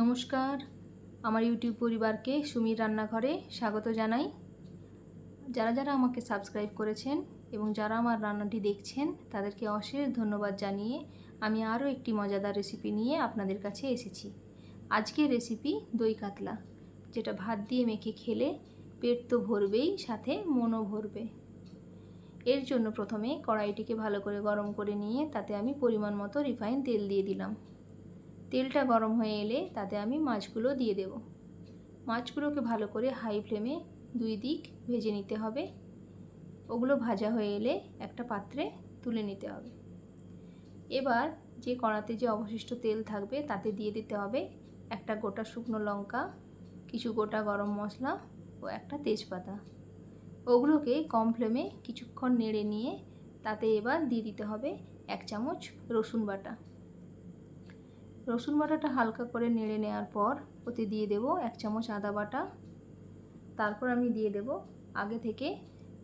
নমস্কার। আমার ইউটিউব পরিবারকে সুমির রান্নাঘরে স্বাগত জানাই। যারা যারা আমাকে সাবস্ক্রাইব করেছেন এবং যারা আমার রান্নাটি দেখছেন, তাদেরকে অশেষ ধন্যবাদ জানিয়ে আমি আরও একটি মজাদার রেসিপি নিয়ে আপনাদের কাছে এসেছি। আজকের রেসিপি দই কাতলা, যেটা ভাত দিয়ে মেখে খেলে পেট তো ভরবেই, সাথে মনও ভরবে। এর জন্য প্রথমে কড়াইটিকে ভালো করে গরম করে নিয়ে তাতে আমি পরিমাণ মতো রিফাইন তেল দিয়ে দিলাম। তেলটা গরম হয়ে এলে তাতে আমি মাছগুলো দিয়ে দেব। মাছগুলোকে ভালো করে হাই ফ্লেমে দুই দিক ভেজে নিতে হবে। ওগুলো ভাজা হয়ে এলে একটা পাত্রে তুলে নিতে হবে। এবার যে কড়াতে যে অবশিষ্ট তেল থাকবে তাতে দিয়ে দিতে হবে একটা গোটা শুকনো লঙ্কা, কিছু গোটা গরম মশলা ও একটা তেজপাতা। ওগুলোকে কম ফ্লেমে কিছুক্ষণ নেড়ে নিয়ে তাতে এবার দিয়ে দিতে হবে এক চামচ রসুন বাটা। রসুন বাটাটা হালকা করে নেড়ে নেওয়ার পর ওতে দিয়ে দেব এক চামচ আদা বাটা। তারপর আমি দিয়ে দেব আগে থেকে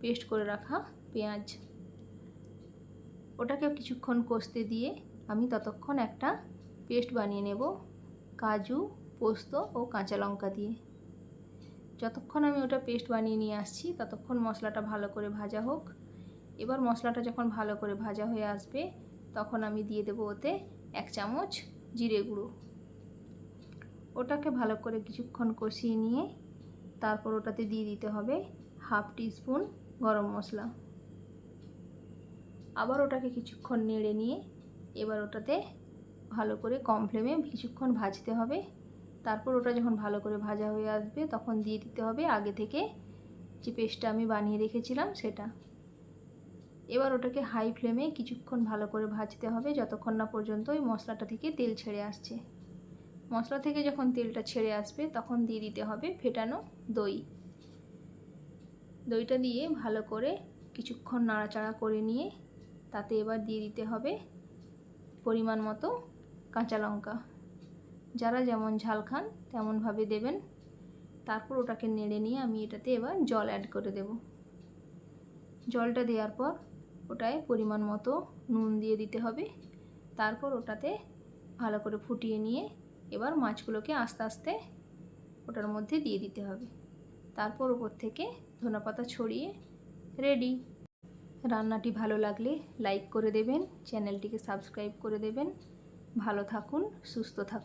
পেস্ট করে রাখা পেঁয়াজ। ওটাকে কিছুক্ষণ কষতে দিয়ে আমি ততক্ষণ একটা পেস্ট বানিয়ে নেব কাজু, পোস্ত ও কাঁচা লঙ্কা দিয়ে। যতক্ষণ আমি ওটা পেস্ট বানিয়ে নিয়ে আসছি ততক্ষণ মশলাটা ভালো করে ভাজা হোক। এবার মশলাটা যখন ভালো করে ভাজা হয়ে আসবে তখন আমি দিয়ে দেবো ওতে এক চামচ জিরে গুঁড়ো। ওটাকে ভালো করে কিছুক্ষণ কষিয়ে নিয়ে তারপর ওটাতে দিয়ে দিতে হবে হাফ টিস্পুন গরম মশলা। আবার ওটাকে কিছুক্ষণ নেড়ে নিয়ে এবার ওটাতে ভালো করে কম ফ্লেমে কিছুক্ষণ ভাজতে হবে। তারপর ওটা যখন ভালো করে ভাজা হয়ে আসবে তখন দিয়ে দিতে হবে আগে থেকে যে পেস্টটা আমি বানিয়ে রেখেছিলাম সেটা। এবার ওটাকে হাই ফ্লেমে কিছুক্ষণ ভালো করে ভাজতে হবে যতক্ষণ না পর্যন্ত ওই মশলাটা থেকে তেল ছেড়ে আসছে। মশলা থেকে যখন তেলটা ছেড়ে আসবে তখন দিয়ে দিতে হবে ফেটানো দই। দইটা দিয়ে ভালো করে কিছুক্ষণ নাড়াচাড়া করে নিয়ে তাতে এবার দিয়ে দিতে হবে পরিমাণ মতো কাঁচা লঙ্কা। যারা যেমন ঝাল খান তেমনভাবে দেবেন। তারপর ওটাকে নেড়ে নিয়ে আমি এটাতে এবার জল অ্যাড করে দেব। জলটা দেওয়ার পর ওটায় পরিমাণ মতো নুন দিয়ে দিতে হবে। তারপর ওটাতে ভালো করে ফুটিয়ে নিয়ে এবার মাছগুলোকে আস্তে আস্তে ওটার মধ্যে দিয়ে দিতে হবে। তারপর ওপর থেকে ধনেপাতা ছড়িয়ে রেডি রান্নাটি ভালো লাগলে লাইক করে দেবেন চ্যানেলটিকে সাবস্ক্রাইব করে দেবেন। ভালো থাকুন, সুস্থ থাকুন।